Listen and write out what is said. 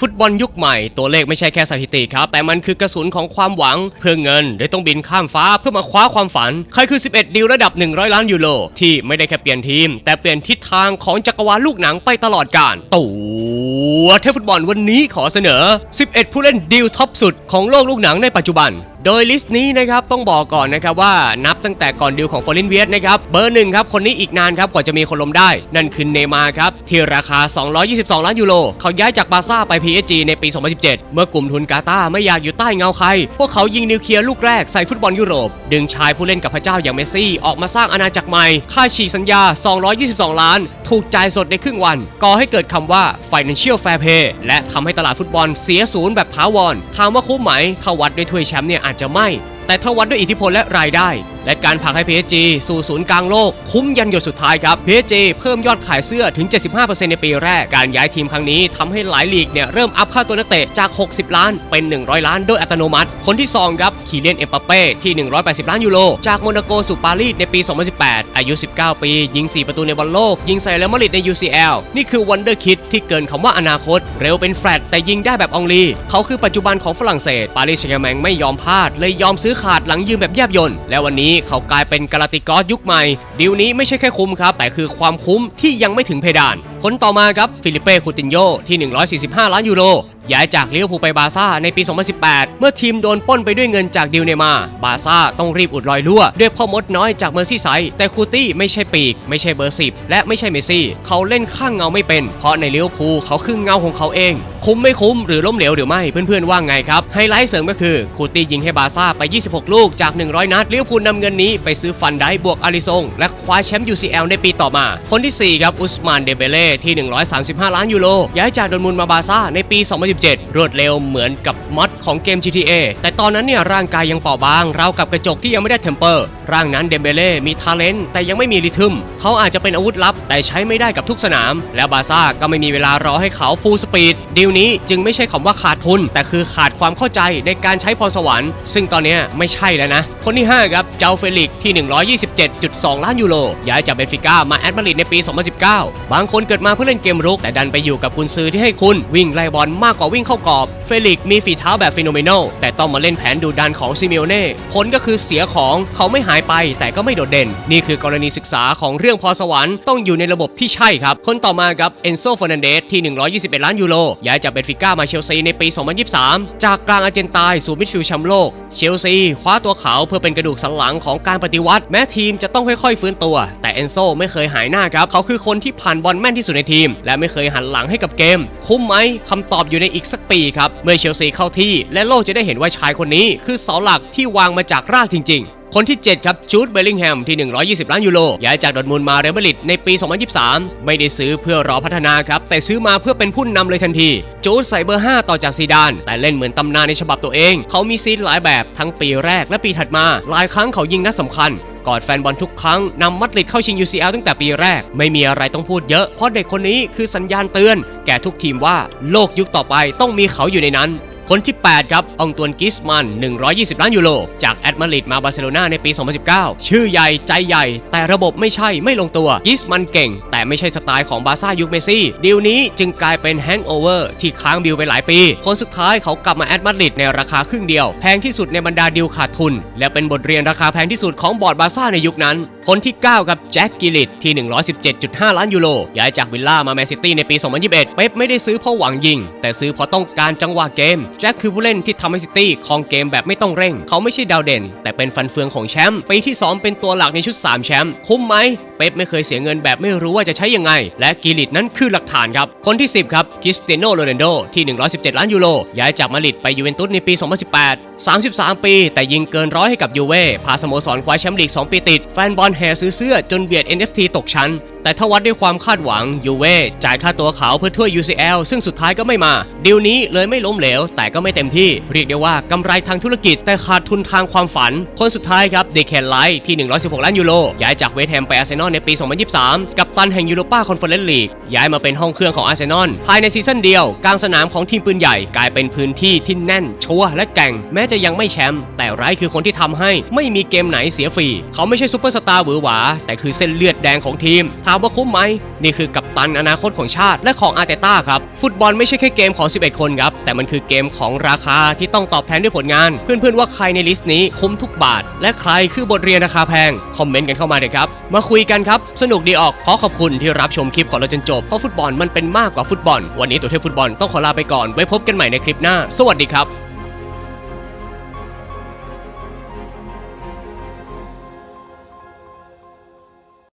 ฟุตบอลยุคใหม่ตัวเลขไม่ใช่แค่สถิติครับ แต่มันคือกระสุนของความหวังเพื่อเงินไดยต้องบินข้ามฟ้าเพื่อมาคว้าความฝัน ใครคือ 11ดีลระดับ 100 ล้านยูโรที่ไม่ได้แค่เปลี่ยนทีม แต่เปลี่ยนทิศทางของจักรวาลลูกหนังไปตลอดกาลตัวเทพฟุตบอลวันนี้ขอเสนอ 11 ผู้เล่นดีลท็อปสุดของโลกลูกหนังในปัจจุบัน โดยลิสต์นี้นะครับต้องบอกก่อนนะครับว่านับตั้งแต่ก่อนดิวของฟอร์ลินเวียสนะครับเบอร์หนึ่งครับคนนี้อีกนานครับกว่าจะมีคนล้มได้ นั่นคือเนมาร์ครับที่ราคา 222 ล้านยูโรเขาย้ายจากบาร์ซ่าไป PSG ในปี 2017 เมื่อกลุ่มทุนกาตาไม่อยากอยู่ใต้เงาใคร พวกเขายิงนิวเคลียร์ลูกแรกใส่ฟุตบอลยุโรป ดึงชายผู้เล่นกับพระเจ้าอย่างเมสซี่ออกมาสร้างอาณาจักรใหม่ ค่าฉีสัญญา 222 ล้าน ถูกจ่ายสดในครึ่งวัน ก่อให้เกิดคำว่า financial fair play และทำให้ตลาดฟุตบอลเสียศูนย์แบบถาวรถามว่าคุ้มไหมถ้าวัดด้วยถ้วยแชมป์เนี่ยอาจจะไม่ แต่ถ้าวัดด้วยอิทธิพลและรายได้ และการผลักให้ PSG สู่ศูนย์กลางโลก คุ้มยันหยดสุดท้ายครับ PSG เพิ่มยอดขายเสื้อถึง 75%ในปีแรก การย้ายทีมครั้งนี้ทำให้หลายลีกเนี่ยเริ่มอัพค่าตัวนักเตะจาก 60 ล้านเป็น 100 ล้านโดยอัตโนมัติ คนที่ 2 ครับคีเลียนเอ็มบัปเป้ที่ 180 ล้านยูโรจากโมนาโกสู่ปารีสในปี 2018 อายุ 19 ปี ยิง 4 ประตูในบอลโลก ยิงใส่เรอัลมาดริดใน UCL นี่คือวันเดอร์คิดที่เกินคำว่าอนาคต เร็วเป็นแฟลตแต่ยิงได้แบบองลีเขาคือปัจจุบันของฝรั่งเศสปารีสแซงต์แมงไม่ยอมพลาดเลยยอมซื้อขาดหลังยืมแบบแยบยนต์และวันนี้เขากลายเป็นกาลาติกอสยุคใหม่ ดีลนี้ไม่ใช่แค่คุ้มครับ แต่คือความคุ้มที่ยังไม่ถึงเพดาน คนต่อมาครับฟิลิเป้คูตินโยที่ 145 ล้านยูโร ย้ายจากลิเวอร์พูลไปบาซ่าในปี 2018 เมื่อทีมโดนป้นไปด้วยเงินจากดิวเนมา บาซ่าต้องรีบอุดรอยรั่ว ด้วยพ่อมดน้อยจากเมอร์ซี่ไซแต่คูตี้ไม่ใช่ปีก ไม่ใช่เบอร์10และไม่ใช่เมซี่ เขาเล่นข้างเงาไม่เป็น เพราะในลิเวอร์พูลเขาคือเงาของเขาเอง คุ้มไม่คุ้มหรือล้มเหลวหรือไม่เพื่อนๆว่าไงครับ ไฮไลท์เสริมก็คือคูตี้ยิงให้บาซ่าไป 26 ลูกจาก 100 นัดลิเวอร์พูลนำเงินนี้ไปซื้อฟันได้บวกอาริซงและคว้าแชมป์ UCL ในปีต่อมา คนที่4ครับอุสมานเดเบเล่ที่ 135 ล้านยูโรย้ายจากดอร์ทมุนมาบาซ่าในปี2017 รวดเร็วเหมือนกับมอดของเกม GTA แต่ตอนนั้นเนี่ยร่างกายยังเปราะบางราวกับกระจกที่ยังไม่ได้เทมเปอร์ ร่างนั้นเดมเบเล่มีทาเลนต์แต่ยังไม่มีริทึมเขาอาจจะเป็นอาวุธลับ แต่ใช้ไม่ได้กับทุกสนาม และบาซ่าก็ไม่มีเวลารอให้เขาฟูลสปีดดีลนี้จึงไม่ใช่คำว่าขาดทุน แต่คือขาดความเข้าใจในการใช้พรสวรรค์ ซึ่งตอนนี้ไม่ใช่แล้วนะ คนที่ 5 ครับ เจ้าเฟลิกที่ 127.2 ล้านยูโรย้ายจากเบนฟิก้ามาแอตมาดริดในปี 2019 บางคนเกิดมาเพื่อเล่นเกมรุกแต่ดันไปอยู่กับกุนซือที่ให้คุณวิ่งไล่บอลมากกว่าวิ่งเข้ากรอบ เฟลิกซ์มีฝีเท้าแบบฟิโนเมนลแต่ต้องมาเล่นแผนดูดันของซิเมโอเน่ผลก็คือเสียของเขาไม่หายไปแต่ก็ไม่โดดเด่น นี่คือกรณีศึกษาของเรื่องพรสวรรค์ต้องอยู่ในระบบที่ใช่ครับ คนต่อมาครับเอนโซฟอร์นันเดสที่ 121 ล้านยูโรย้ายจากเบนฟิก้ามาเชลซีในปี 2023 จากกลางอาร์เจนตายสู่มิดฟิลด์แชมป์โลก เชลซีคว้าตัวเขาเพื่อเป็นกระดูกสันหลังของการปฏิวัติ แม้ทีมจะต้องค่อยๆฟื้นตัว แต่เอนโซไม่เคยหายหน้าครับเขาคือคนที่ผ่านบอลแม่นที่สุดในทีม และไม่เคยหันหลังให้กับเกม คุ้มไหมคำตอบอยู่ในอีกสักปีครับ เมื่อเชลซีเข้าที่ และโลกจะได้เห็นว่าชายคนนี้คือเสาหลักที่วางมาจากรากจริง ๆคนที่ 7 ครับจูดเบลลิงแฮมที่ 120 ล้านยูโรย้ายจากดอทมุนด์มาเรอัลมาดริดในปี 2023 ไม่ได้ซื้อเพื่อรอพัฒนาครับ แต่ซื้อมาเพื่อเป็นผู้นำเลยทันที จูดใส่เบอร์ 5 ต่อจากซีดาน แต่เล่นเหมือนตำนานในฉบับตัวเอง เขามีซีนหลายแบบทั้งปีแรกและปีถัดมา หลายครั้งเขายิงนัดสำคัญ กอดแฟนบอลทุกครั้งนำมัดริดเข้าชิง UCL ตั้งแต่ปีแรก ไม่มีอะไรต้องพูดเยอะ เพราะเด็กคนนี้คือสัญญาณเตือน แก่ทุกทีมว่าโลกยุคต่อไปต้องมีเขาอยู่ในนั้น คนที่ 8 ครับอองตวนกิสมัน 120 ล้านยูโร จากแอตมาดริดมาบาร์เซโลนาในปี 2019 ชื่อใหญ่ใจใหญ่ แต่ระบบไม่ใช่ไม่ลงตัว กิสมันเก่ง แต่ไม่ใช่สไตล์ของบาร์ซ่ายุคเมซี่ดีลนี้จึงกลายเป็นแฮงโอเวอร์ที่ค้างบิลไปหลายปี คนสุดท้ายเขากลับมาแอตมาดริดในราคาครึ่งเดียว แพงที่สุดในบรรดาดีลขาดทุน และเป็นบทเรียนราคาแพงที่สุดของบอร์ดบาร์ซ่าในยุคนั้น คนที่9ครับแจ็คกิลิตที่ 117.5 ล้านยูโรย้ายจากวิลล่ามาแมนซิตี้ในปี 2021 เป๊ปไม่ได้ซื้อเพราะหวังยิง แต่ซื้อเพราะต้องการจังหวะเกมแจ็คคือผู้เล่นที่ทำให้ซิตี้ครองเกมแบบไม่ต้องเร่ง เขาไม่ใช่ดาวเด่น แต่เป็นฟันเฟืองของแชมป์ปีที่ 2 เป็นตัวหลักในชุด 3 แชมป์คุ้มไหมเป๊ปไม่เคยเสียเงินแบบไม่รู้ว่าจะใช้ยังไง และกิลิตนั้นคือหลักฐานครับ คนที่ 10 ครับคริสเตียโนโรนัลโดที่ 117 ล้านยูโรย้ายจากมาดริดไปยูเวนตุสในปี 2018 33 ปี แต่ยิงเกินร้อยให้กับยูเว่พาสโมสรคว้าแชมป์ลีก 2 ปีติด แฟนบอลแห่ซื้อเสื้อจนเบียด NFT ตกชั้น แต่ถ้าวัดด้วยความคาดหวังยูเว่จ่ายค่าตัวเขาเพื่อถ้วย UCL ซึ่งสุดท้ายก็ไม่มาดีลนี้เลยไม่ล้มเหลว แต่ก็ไม่เต็มที่ เรียกได้ว่ากำไรทางธุรกิจแต่ขาดทุนทางความฝัน คนสุดท้ายครับเดคแคนไลท์ที่ 116 ล้านยูโรย้ายจากเวสต์แฮมไปอาร์เซนอลในปี 2023 กับตันแห่งยูโรป้าคอนเฟอเรนซ์ลีกย้ายมาเป็นห้องเครื่องของอาร์เซนอลภายในซีซั่นเดียวกลางสนามของทีมปืนใหญ่กลายเป็นพื้นที่ที่แน่นชัวและแก่ง แม้จะยังไม่แชมป์แต่ไร้คือคนที่ทำให้ไม่มีเกมไหนเสียฟรีเขาไม่ใช่ซูเปอร์สตาร์หวือหวาแต่คือเส้นเลือดแดงของทีมถามามว่าคุ้มไหม นี่คือกัปตันอนาคตของชาติและของอาร์เตต้าครับ ฟุตบอลไม่ใช่แค่เกมของ 11 คนครับ แต่มันคือเกมของราคาที่ต้องตอบแทนด้วยผลงาน เพื่อนๆว่าใครในลิสต์นี้คุ้มทุกบาท และใครคือบทเรียนราคาแพง คอมเมนต์กันเข้ามาเลยครับ มาคุยกันครับ สนุกดีออก ขอขอบคุณที่รับชมคลิปของเราจนจบ เพราะฟุตบอลมันเป็นมากกว่าฟุตบอล วันนี้ตัวเทพฟุตบอลต้องขอลาไปก่อน ไว้พบกันใหม่ในคลิปหน้า สวัสดีครับ